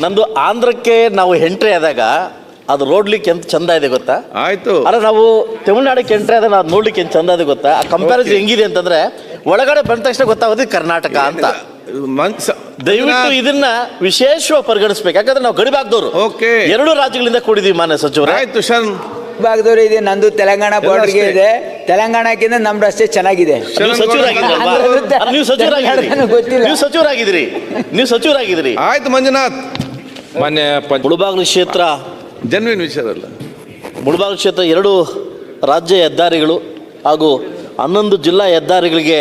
ನಂದು ಆಂಧ್ರಕ್ಕೆ ನಾವು ಎಂಟ್ರಿ ಆದಾಗ ಅದು ನೋಡ್ಲಿಕ್ಕೆ ಎಂತ ಚಂದ ಇದೆ ಗೊತ್ತಾ? ಆಯ್ತು. ಅಲ್ಲ ನಾವು ತಮಿಳ್ನಾಡಕ್ಕೆ ಎಂಟ್ರಿ ಆದಾಗ ನಾವು ನೋಡ್ಲಿಕ್ಕೆ ಎಂತ ಚಂದ ಇದೆ ಗೊತ್ತಾ? ಆ ಕಂಪ್ಯಾರಿಸನ್ ಹೆಂಗಿದೆ ಅಂತಂದ್ರೆ ಒಳಗಡೆ ಬಂದ ತಕ್ಷಣ ಗೊತ್ತಾಗೋದು ಕರ್ನಾಟಕ ಅಂತ. ಮನ್ಸ- ದಯವಿಟ್ಟು ಇದನ್ನ ವಿಶೇಷವಾಗಿ ಪರಿಗಣಿಸ್ಬೇಕು. ಯಾಕಂದ್ರೆ ನಾವು ಗಡಿಭಾಗದವರು ಓಕೆ ಎರಡು ರಾಜ್ಯಗಳಿಂದ ಕೂಡಿದೀವಿ ಮಾನ್ಯ ಸಚಿವರು. ಆಯ್ತು ಶರಣ್. ಭಾಗದವರು ಇದೆ ನಂದು ತೆಲಂಗಾಣ ಬಾರ್ಡರ್ಗೆ ಅಷ್ಟೇ. ಇದೆ. ತೆಲಂಗಾಣಕ್ಕಿಂತ ನಮ್ಮ ರಸ್ತೆ ಚೆನ್ನಾಗಿದೆ. ನೀವು ಸಚಿವರಾಗಿದ್ರಿ ನೀವು ಸಚಿವರಾಗಿದ್ದೀರಿ. ಗೊತ್ತಿಲ್ಲ. ನೀವು ಸಚಿವರಾಗಿದ್ದೀರಿ. ನೀವು ಸಚಿವರಾಗಿದ್ದೀರಿ. ಆಯ್ತು ಮಂಜುನಾಥ್. ಮಾನ್ಯ ಮುಳಬಾಗಿಲು ಮುಳುಬಾಗಿಲು ಕ್ಷೇತ್ರ ಜನ್ವಿನ್ ವಿಚಾರ ಅಲ್ಲ. ಮುಳುಬಾಗಿಲು ಕ್ಷೇತ್ರ ಎರಡು ರಾಜ್ಯ ಹೆದ್ದಾರಿಗಳು ಹಾಗೂ ಹನ್ನೊಂದು ಜಿಲ್ಲಾ ಹೆದ್ದಾರಿಗಳಿಗೆ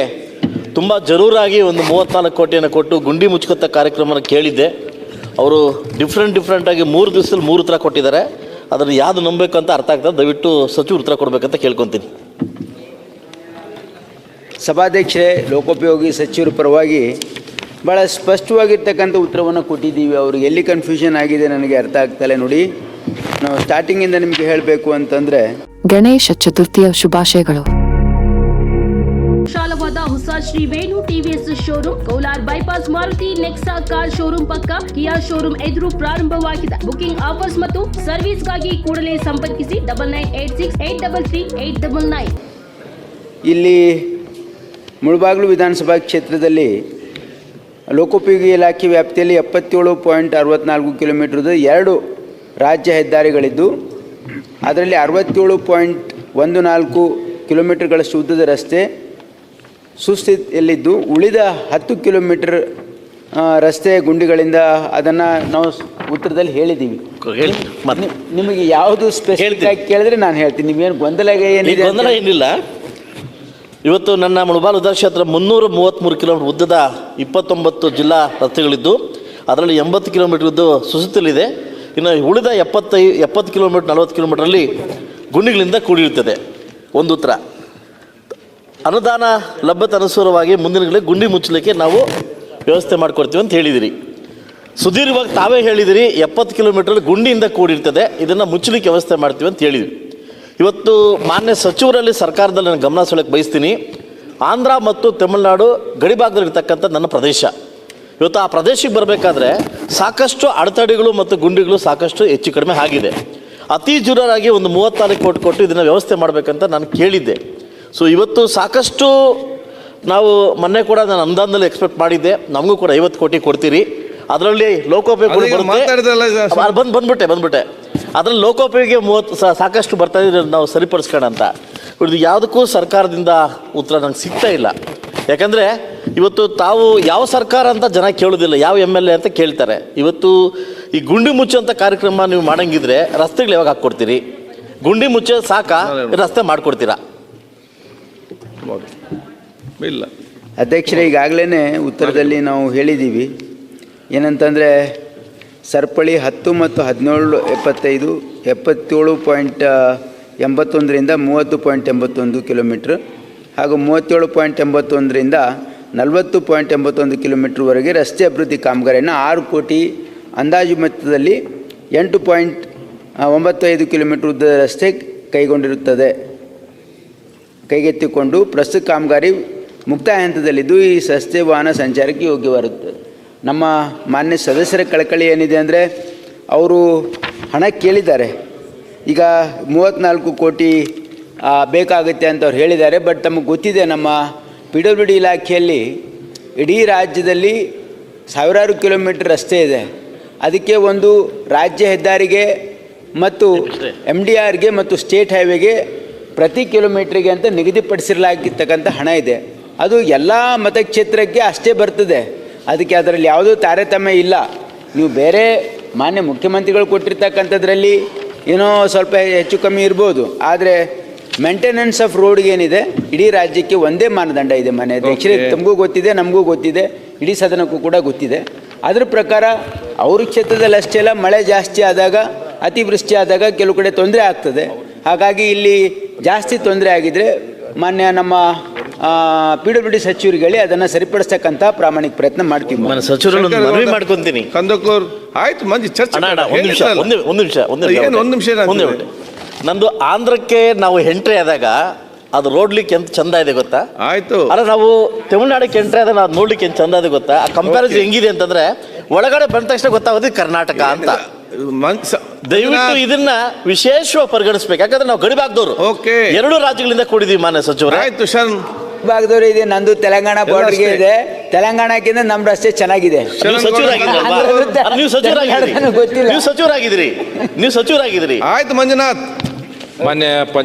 ತುಂಬ ಜರೂರಾಗಿ ಒಂದು ಮೂವತ್ತ್ನಾಲ್ಕು ಕೋಟಿಯನ್ನು ಕೊಟ್ಟು ಗುಂಡಿ ಮುಚ್ಚುಕತ್ತ ಕಾರ್ಯಕ್ರಮನ ಕೇಳಿದ್ದೆ. ಅವರು ಡಿಫ್ರೆಂಟ್ ಡಿಫ್ರೆಂಟಾಗಿ ಮೂರು ದಿವಸದಲ್ಲಿ ಮೂರು ಉತ್ತರ ಕೊಟ್ಟಿದ್ದಾರೆ. ಅದನ್ನು ಯಾವ್ದು ನಂಬಬೇಕು ಅಂತ ಅರ್ಥ ಆಗ್ತದೆ. ದಯವಿಟ್ಟು ಸಚಿವರು ಉತ್ತರ ಕೊಡಬೇಕಂತ ಕೇಳ್ಕೊತೀನಿ. ಸಭಾಧ್ಯಕ್ಷರೇ ಲೋಕೋಪಯೋಗಿ ಸಚಿವರ ಪರವಾಗಿ ಭಾಳ ಸ್ಪಷ್ಟವಾಗಿರ್ತಕ್ಕಂಥ ಉತ್ತರವನ್ನು ಕೊಟ್ಟಿದ್ದೀವಿ. ಅವ್ರಿಗೆ ಎಲ್ಲಿ ಕನ್ಫ್ಯೂಷನ್ ಆಗಿದೆ ನನಗೆ ಅರ್ಥ ಆಗ್ತಲ್ಲ ನೋಡಿ. ನಾವು ಸ್ಟಾರ್ಟಿಂಗಿಂದ ನಿಮಗೆ ಹೇಳಬೇಕು ಅಂತಂದರೆ ಗಣೇಶ ಚತುರ್ಥಿಯ ಶುಭಾಶಯಗಳು. ವಿಶಾಲವಾದ ಹೊಸ Shri Venu TVS showroom Kolar bypass Maruti Nexa car showroom ಪಕ್ಕ ಕಿಯಾ ಶೋರೂಮ್ ಎದುರು ಪ್ರಾರಂಭವಾಗಿದೆ. ಬುಕಿಂಗ್ ಆಫರ್ಸ್ ಮತ್ತು ಸರ್ವಿಸ್ಗಾಗಿ ಕೂಡಲೇ ಸಂಪರ್ಕಿಸಿ double nine eight six eight double three eight double nine ಇಲ್ಲಿ ಮುಳಬಾಗ್ಲು ವಿಧಾನಸಭಾ ಕ್ಷೇತ್ರದಲ್ಲಿ ಲೋಕೋಪಯೋಗಿ ಇಲಾಖೆ ವ್ಯಾಪ್ತಿಯಲ್ಲಿ ಎಪ್ಪತ್ತೇಳು ಪಾಯಿಂಟ್ ಅರವತ್ನಾಲ್ಕು ಕಿಲೋಮೀಟ್ರದ ಎರಡು ರಾಜ್ಯ ಹೆದ್ದಾರಿಗಳಿದ್ದು ಅದರಲ್ಲಿ ಅರವತ್ತೇಳು ಪಾಯಿಂಟ್ ಒಂದು ನಾಲ್ಕು ಕಿಲೋಮೀಟ್ರ್ಗಳಷ್ಟು ಉದ್ದದ ರಸ್ತೆ ಸುಸ್ಥಿತಿಯಲ್ಲಿದ್ದು ಉಳಿದ ಹತ್ತು ಕಿಲೋಮೀಟರ್ ರಸ್ತೆ ಗುಂಡಿಗಳಿಂದ ಅದನ್ನು ನಾವು ಉತ್ತರದಲ್ಲಿ ಹೇಳಿದ್ದೀವಿ. ನಿಮಗೆ ಯಾವುದು ಸ್ಪೆಷಲ್ ಕೇಳಿದ್ರೆ ನಾನು ಹೇಳ್ತೀನಿ. ನೀವು ಗೊಂದಲ ಏನಿದೆ ಏನಿಲ್ಲ. ಇವತ್ತು ನನ್ನ ಮುಳಬಾಲ್ ಉದಾ ಕ್ಷೇತ್ರ ಮುನ್ನೂರ ಮೂವತ್ತ್ಮೂರು ಕಿಲೋಮೀಟರ್ ಉದ್ದದ ಇಪ್ಪತ್ತೊಂಬತ್ತು ಜಿಲ್ಲಾ ರಸ್ತೆಗಳಿದ್ದು, ಅದರಲ್ಲಿ ಎಂಬತ್ತು ಕಿಲೋಮೀಟರ್ ಇದ್ದು ಸುಸುತ್ತಲಿದೆ ಇನ್ನು ಉಳಿದ ಎಪ್ಪತ್ತೈ, ಎಪ್ಪತ್ತು ಕಿಲೋಮೀಟರ್, ನಲವತ್ತು ಕಿಲೋಮೀಟ್ರಲ್ಲಿ ಗುಂಡಿಗಳಿಂದ ಕೂಡಿರುತ್ತದೆ. ಒಂದು ಉತ್ತರ. ಅನುದಾನ ಲಭ್ಯತೆ ಅನುಸಾರವಾಗಿ ಮುಂದಿನಗಳಲ್ಲಿ ದಿನಗಳಲ್ಲಿ ಗುಂಡಿ ಮುಚ್ಚಲಿಕ್ಕೆ ನಾವು ವ್ಯವಸ್ಥೆ ಮಾಡಿಕೊಡ್ತೀವಿ ಅಂತ ಹೇಳಿದಿರಿ. ಸುದೀರ್ಘವಾಗಿ ತಾವೇ ಹೇಳಿದಿರಿ, ಎಪ್ಪತ್ತು ಕಿಲೋಮೀಟರ್ ಗುಂಡಿಯಿಂದ ಕೂಡಿರ್ತದೆ, ಇದನ್ನು ಮುಚ್ಚಲಿಕ್ಕೆ ವ್ಯವಸ್ಥೆ ಮಾಡ್ತೀವಿ ಅಂತ ಹೇಳಿದ್ವಿ ಇವತ್ತು ಮಾನ್ಯ ಸಚಿವರಲ್ಲಿ ಸರ್ಕಾರದಲ್ಲಿ ನಾನು ಗಮನ ಸೆಳಕ್ಕೆ ಬಯಸ್ತೀನಿ. ಆಂಧ್ರ ಮತ್ತು ತಮಿಳುನಾಡು ಗಡಿಭಾಗದಲ್ಲಿರ್ತಕ್ಕಂಥ ನನ್ನ ಪ್ರದೇಶ. ಇವತ್ತು ಆ ಪ್ರದೇಶಕ್ಕೆ ಬರಬೇಕಾದ್ರೆ ಸಾಕಷ್ಟು ಅಡೆತಡೆಗಳು ಮತ್ತು ಗುಂಡಿಗಳು ಸಾಕಷ್ಟು ಹೆಚ್ಚು ಕಡಿಮೆ ಆಗಿದೆ. ಅತಿ ಜೋರಾಗಿ ಒಂದು ಮೂವತ್ತ್ನಾಲ್ಕು ಕೋಟಿ ಕೊಟ್ಟು ಇದನ್ನು ವ್ಯವಸ್ಥೆ ಮಾಡಬೇಕಂತ ನಾನು ಕೇಳಿದ್ದೆ. ಸೊ ಇವತ್ತು ಸಾಕಷ್ಟು ನಾವು ಮೊನ್ನೆ ಕೂಡ ನಾನು ಅನುದಾನದಲ್ಲಿ ಎಕ್ಸ್ಪೆಕ್ಟ್ ಮಾಡಿದ್ದೆ. ನಮಗೂ ಕೂಡ ಐವತ್ತು ಕೋಟಿ ಕೊಡ್ತೀರಿ. ಅದರಲ್ಲಿ ಲೋಕೋಪಯೋಗಿ ಬಂದ್ಬಿಟ್ಟೆ ಬಂದ್ಬಿಟ್ಟೆ. ಅದ್ರಲ್ಲಿ ಲೋಕೋಪಯೋಗಿ ಮೂವತ್ತು ಸಾ- ಸಾಕಷ್ಟು ಬರ್ತಾ ಇದ್ರೆ ನಾವು ಸರಿಪಡಿಸ್ಕೋಣ ಅಂತ. ಇದು ಯಾವುದಕ್ಕೂ ಸರ್ಕಾರದಿಂದ ಉತ್ತರ ನಂಗೆ ಸಿಗ್ತಾ ಇಲ್ಲ. ಯಾಕಂದರೆ ಇವತ್ತು ತಾವು ಯಾವ ಸರ್ಕಾರ ಅಂತ ಜನ ಕೇಳೋದಿಲ್ಲ ಯಾವ ಎಂ ಎಲ್ ಎ ಅಂತ ಕೇಳ್ತಾರೆ. ಇವತ್ತು ಈ ಗುಂಡಿ ಮುಚ್ಚುವಂಥ ಕಾರ್ಯಕ್ರಮ ನೀವು ಮಾಡಂಗಿದ್ರೆ ರಸ್ತೆಗಳು ಯಾವಾಗ ಹಾಕ್ಕೊಡ್ತೀರಿ? ಗುಂಡಿ ಮುಚ್ಚೋ ಸಾಕಾ? ರಸ್ತೆ ಮಾಡಿಕೊಡ್ತೀರಾ? ನೋಡಿ. ಇಲ್ಲ. ಅಧ್ಯಕ್ಷರೇ ಈಗಾಗಲೇ ಉತ್ತರದಲ್ಲಿ ನಾವು ಹೇಳಿದ್ದೀವಿ. ಏನಂತಂದರೆ ಸರಪಳಿ ಹತ್ತು ಮತ್ತು ಹದಿನೇಳು ಎಪ್ಪತ್ತೈದು, ಎಪ್ಪತ್ತೇಳು ಪಾಯಿಂಟ್ ಎಂಬತ್ತೊಂದರಿಂದ ಮೂವತ್ತು ಪಾಯಿಂಟ್ ಎಂಬತ್ತೊಂದು ಕಿಲೋಮೀಟ್ರ್ ಹಾಗೂ ಮೂವತ್ತೇಳು ಪಾಯಿಂಟ್ ಎಂಬತ್ತೊಂದರಿಂದ ನಲವತ್ತು ಪಾಯಿಂಟ್ ಎಂಬತ್ತೊಂದು ಕಿಲೋಮೀಟ್ರ್ವರೆಗೆ ರಸ್ತೆ ಅಭಿವೃದ್ಧಿ ಕಾಮಗಾರಿಯನ್ನು ಆರು ಕೋಟಿ ಅಂದಾಜು ಮೊತ್ತದಲ್ಲಿ ಎಂಟು ಪಾಯಿಂಟ್ ಒಂಬತ್ತೈದು ಕಿಲೋಮೀಟ್ರ್ ಉದ್ದದ ರಸ್ತೆ ಕೈಗೊಂಡಿರುತ್ತದೆ. ಕೈಗೆತ್ತಿಕೊಂಡು ಪ್ರಸ್ತುತ ಕಾಮಗಾರಿ ಮುಕ್ತಾಯ ಹಂತದಲ್ಲಿದ್ದು ಈ ರಸ್ತೆ ವಾಹನ ಸಂಚಾರಕ್ಕೆ ಯೋಗ್ಯವಾಗಿರುತ್ತದೆ ನಮ್ಮ ಮಾನ್ಯ ಸದಸ್ಯರ ಕಳಕಳಿ ಏನಿದೆ ಅಂದರೆ ಅವರು ಹಣ ಕೇಳಿದ್ದಾರೆ. ಈಗ ಮೂವತ್ತ್ನಾಲ್ಕು ಕೋಟಿ ಬೇಕಾಗುತ್ತೆ ಅಂತ ಅವ್ರು ಹೇಳಿದ್ದಾರೆ. ಬಟ್ ತಮಗೆ ಗೊತ್ತಿದೆ ನಮ್ಮ ಪಿ ಡಬ್ಲ್ಯೂ ಡಿ ಇಲಾಖೆಯಲ್ಲಿ ಇಡೀ ರಾಜ್ಯದಲ್ಲಿ ಸಾವಿರಾರು ಕಿಲೋಮೀಟರ್ ರಸ್ತೆ ಇದೆ. ಅದಕ್ಕೆ ಒಂದು ರಾಜ್ಯ ಹೆದ್ದಾರಿಗೆ ಮತ್ತು ಎಂ ಡಿ ಆರ್ಗೆ ಮತ್ತು ಸ್ಟೇಟ್ ಹೈವೇಗೆ ಪ್ರತಿ ಕಿಲೋಮೀಟ್ರಿಗೆ ಅಂತ ನಿಗದಿಪಡಿಸಿರ್ಲಾಗಿರ್ತಕ್ಕಂಥ ಹಣ ಇದೆ. ಅದು ಎಲ್ಲ ಮತಕ್ಷೇತ್ರಕ್ಕೆ ಅಷ್ಟೇ ಬರ್ತದೆ. ಅದಕ್ಕೆ ಅದರಲ್ಲಿ ಯಾವುದೂ ತಾರತಮ್ಯ ಇಲ್ಲ. ನೀವು ಬೇರೆ ಮಾನ್ಯ ಮುಖ್ಯಮಂತ್ರಿಗಳು ಕೊಟ್ಟಿರ್ತಕ್ಕಂಥದ್ರಲ್ಲಿ ಏನೋ ಸ್ವಲ್ಪ ಹೆಚ್ಚು ಕಮ್ಮಿ ಇರ್ಬೋದು. ಆದರೆ ಮೇಂಟೆನೆನ್ಸ್ ಆಫ್ ರೋಡ್ಗೆ ಏನಿದೆ? ಇಡೀ ರಾಜ್ಯಕ್ಕೆ ಒಂದೇ ಮಾನದಂಡ ಇದೆ ಮನೆ. ಆ್ಯಕ್ಚುಲಿ. ತಮಗೂ ಗೊತ್ತಿದೆ ನಮಗೂ ಗೊತ್ತಿದೆ. ಇಡೀ ಸದನಕ್ಕೂ ಕೂಡ ಗೊತ್ತಿದೆ. ಅದ್ರ ಪ್ರಕಾರ ಅವ್ರ ಕ್ಷೇತ್ರದಲ್ಲಿ ಅಷ್ಟೇ ಅಲ್ಲ ಮಳೆ ಜಾಸ್ತಿ ಆದಾಗ ಅತಿವೃಷ್ಟಿ ಆದಾಗ ಕೆಲವು ಕಡೆ ತೊಂದರೆ ಆಗ್ತದೆ. ಹಾಗಾಗಿ ಇಲ್ಲಿ ಜಾಸ್ತಿ ತೊಂದರೆ ಆಗಿದ್ರೆ ಮಾನ್ಯ ನಮ್ಮ ಪಿ ಡಬ್ಲ್ಯೂ ಡಿ ಸಚಿವರಿಗೆ ಹೇಳಿ ಅದನ್ನು ಸರಿಪಡಿಸ್ತಕ್ಕಂಥ ಪ್ರಾಮಾಣಿಕ ಪ್ರಯತ್ನ ಮಾಡ್ತೀವಿ. ನಾನು ಸಚಿವರಲ್ಲಿ ಒಂದು ಮನವಿ ಮಾಡ್ಕೊಂತೀನಿ. ಕಂದಕೂರ್ ಆಯ್ತು ಮಂದಿ ಚರ್ಚೆ ಅಣ್ಣ ಅಣ್ಣ ಒಂದು ನಿಮಿಷ. ಒಂದು ಒಂದು ನಿಮಿಷ ಒಂದು ನಿಮಿಷ ಏನು ಒಂದು ನಿಮಿಷ ಒಂದು ನಿಮಿಷ ನಂದು ಆಂಧ್ರಕ್ಕೆ ನಾವು ಎಂಟ್ರಿ ಆದಾಗ ಅದು ನೋಡ್ಲಿಕ್ಕೆ ಎಂತ ಚಂದ ಇದೆ ಗೊತ್ತಾ? ಆಯ್ತು. ಅಲ್ಲ ನಾವು ತಮಿಳ್ನಾಡಕ್ಕೆ ಎಂಟ್ರಿ ಆದಾಗ ಅದು ನೋಡ್ಲಿಕ್ಕೆ ಎಂತ ಚಂದ ಇದೆ ಗೊತ್ತಾ? ಆ ಕಂಪ್ಯಾರಿಸನ್. ಹೆಂಗಿದೆ ಅಂತಂದ್ರೆ ಒಳಗಡೆ ಬಂದ ತಕ್ಷಣ ಗೊತ್ತಾಗೋದು ಕರ್ನಾಟಕ ಅಂತ. ಮನ್- ಸ- ದಯವಿಟ್ಟು ಇದನ್ನ ವಿಶೇಷವಾಗಿ ಪರಿಗಣಿಸ್ಬೇಕು. ಯಾಕಂದ್ರೆ ನಾವು ಗಡಿಬಾಗ್ದವ್ರು Okay. ಎರಡು ರಾಜ್ಯಗಳಿಂದ ಕೂಡಿದೀವಿ ಮಾನ್ಯ ಸಚಿವರು. ಆಯ್ತು ಶರಣ್. ಭಾಗದವರು ಇದೆ ನಂದು ತೆಲಂಗಾಣ ಬಾರ್ಡರ್ಗೆ. ಇದೆ. ತೆಲಂಗಾಣಕ್ಕಿಂತ ನಮ್ ರಸ್ತೆ ಚೆನ್ನಾಗಿದೆ. ನೀವು ಸಚಿವರಾಗಿದ್ರಿ. ನೀವು ಸಚಿವರಾಗಿದ್ರಿ ಆಯ್ತು ಮಂಜುನಾಥ್. ಮಾನ್ಯ